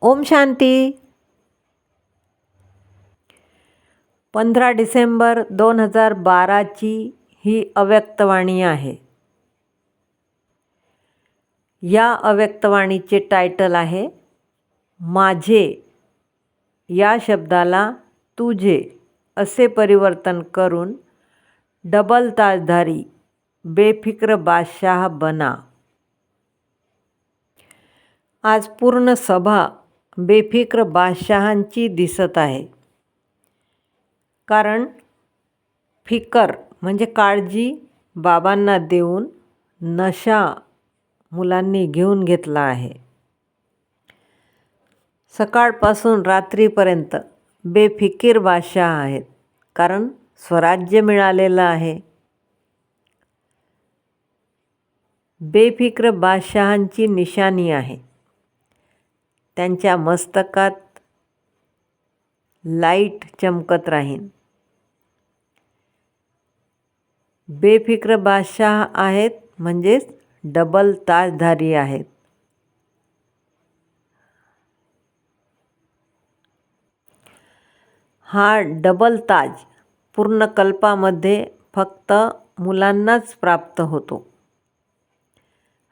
ओम शांती. पंधरा डिसेंबर दोन हजार बाराची ही अव्यक्तवाणी आहे. या अव्यक्तवाणीचे टायटल आहे माझे. या शब्दाला तुझे असे परिवर्तन करून डबल ताजधारी बेफिक्र बादशाह बना. आज पूर्ण सभा बेफिक्र बादशहांची दिसत आहे. कारण फिकर म्हणजे काळजी बाबांना देऊन नशा मुलांनी घेऊन घेतला आहे. सकाळपासून रात्रीपर्यंत बेफिकीर बादशाह आहेत. कारण स्वराज्य मिळालेलं आहे. बेफिक्र बादशहांची निशाणी आहे. त्यांच्या मस्तकात लाइट चमकत राहीन. बेफिक्र बादशाह आहेत म्हणजेच डबल ताजधारी आहेत. हा डबल ताज पूर्ण कल्पामध्ये फक्त मुलांनाच प्राप्त होतो.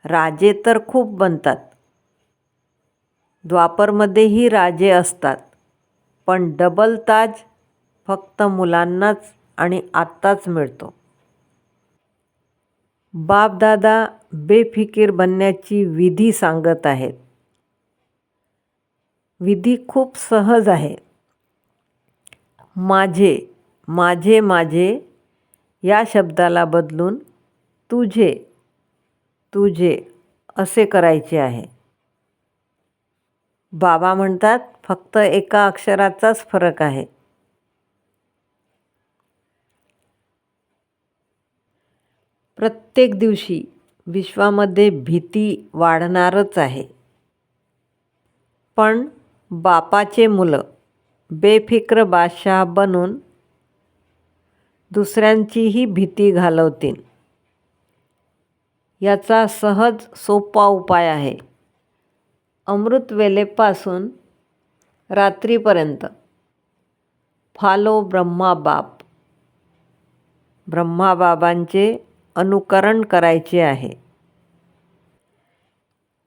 राजे तर खूप बनतात. द्वापरमध्येही राजे असतात. पण डबल ताज फक्त मुलांनाच आणि आत्ताच मिळतो. बापदादा बेफिकीर बनण्याची विधी सांगत आहेत. विधी खूप सहज आहे. माझे माझे माझे या शब्दाला बदलून तुझे तुझे असे करायचे आहे. बाबा म्हणतात फक्त एका अक्षराचाच फरक आहे. प्रत्येक दिवशी विश्वामध्ये भीती वाढणारच आहे. पण बापाचे मुलं बेफिक्र बादशाह बनून दुसऱ्यांचीही भीती घालवतील. याचा सहज सोपा उपाय आहे. अमृतवेलेपासून रात्रीपर्यंत. फालो ब्रह्माबाप ब्रह्माबाबांचे अनुकरण करायचे आहे.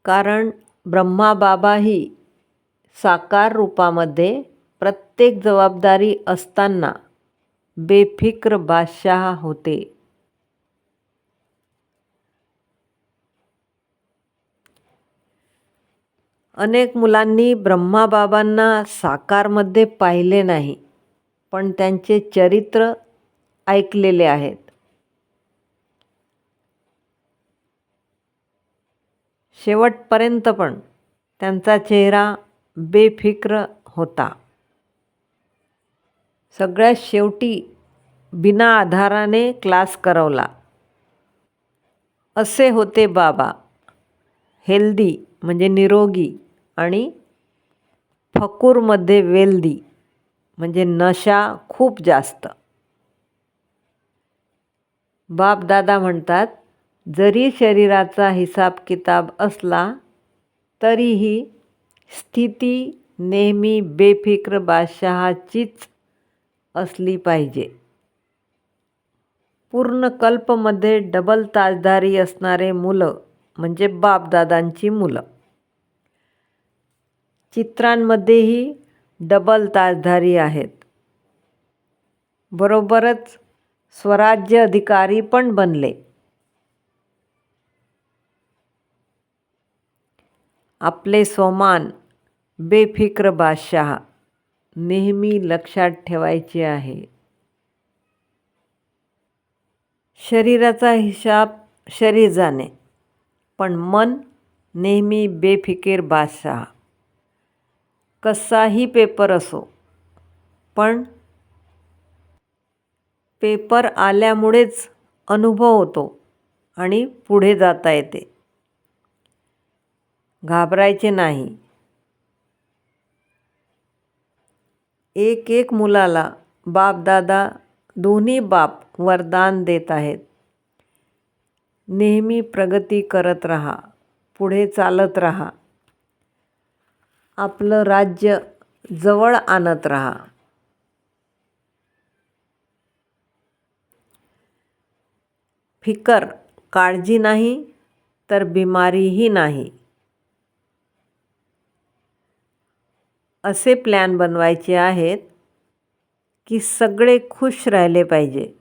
कारण ब्रह्माबाबाही साकार रूपामध्ये प्रत्येक जबाबदारी असताना बेफिक्र बादशाह होते. अनेक मुलांनी ब्रह्माबाबांना साकारमध्ये पाहिले नाही पण त्यांचे चरित्र ऐकलेले आहेत. शेवटपर्यंत पण त्यांचा चेहरा बेफिक्र होता. सगळ्यात शेवटी बिना आधाराने क्लास करवला. असे होते बाबा. हेल्दी म्हणजे निरोगी आणि फकूरमध्ये वेल्दी म्हणजे नशा खूप जास्त. बापदादा म्हणतात जरी शरीराचा हिसाब किताब असला तरीही स्थिती नेहमी बेफिक्र बादशहाचीच असली पाहिजे. पूर्ण कल्पमध्ये डबल ताजदारी असणारे मुलं म्हणजे बापदादांची मुलं. चित्रांमध्येही डबल ताजधारी आहेत. बरोबरच स्वराज्य अधिकारी पण बनले. आपले सोमान बेफिक्र बादशाह नेहमी लक्षात ठेवायचे आहे. शरीराचा हिशाब शरीर जाणे पण मन नेहमी बेफिकीर बादशाह. कसाही पेपर असो. पण पेपर आल्यामुळेच अनुभव होतो आणि पुढे जाता येते. घाबरायचे नाही. एक एक मुलाला बापदादा दोन्ही बाप वरदान देत आहेत. नेहमी प्रगती करत राहा पुढे चालत राहा. आपलं राज्य जवळ आणत राहा. फिकर काळजी नाही तर बिमारीही नाही. असे प्लॅन बनवायचे आहेत की सगळे खुश राहिले पाहिजे.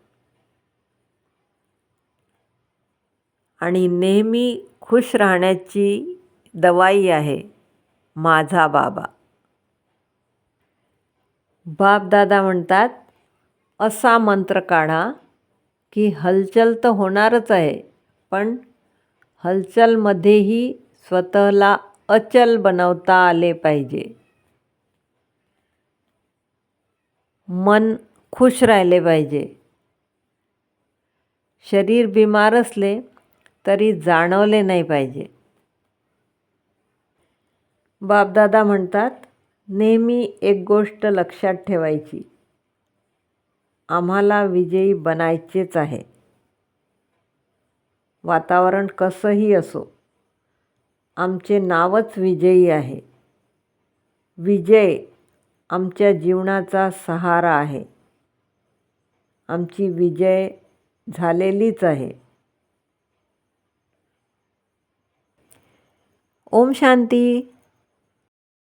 आणि नेहमी खुश राहण्याची दवाई आहे. माझा बाबा. बापदादा म्हणतात असा मंत्र काढा की हलचल तर होणारच आहे पण हलचलमध्येही स्वतःला अचल बनवता आले पाहिजे. मन खुश राहिले पाहिजे. शरीर बिमार असले तरी जाणवले नाही पाहिजे. बापदादा म्हणतात नेहमी एक गोष्ट लक्षात ठेवायची. आम्हाला विजयी बनायचेच आहे. वातावरण कसंही असो आमचे नावच विजयी आहे. विजय आमच्या जीवनाचा सहारा आहे. आमची विजय झालेलीच आहे. ओम शांती.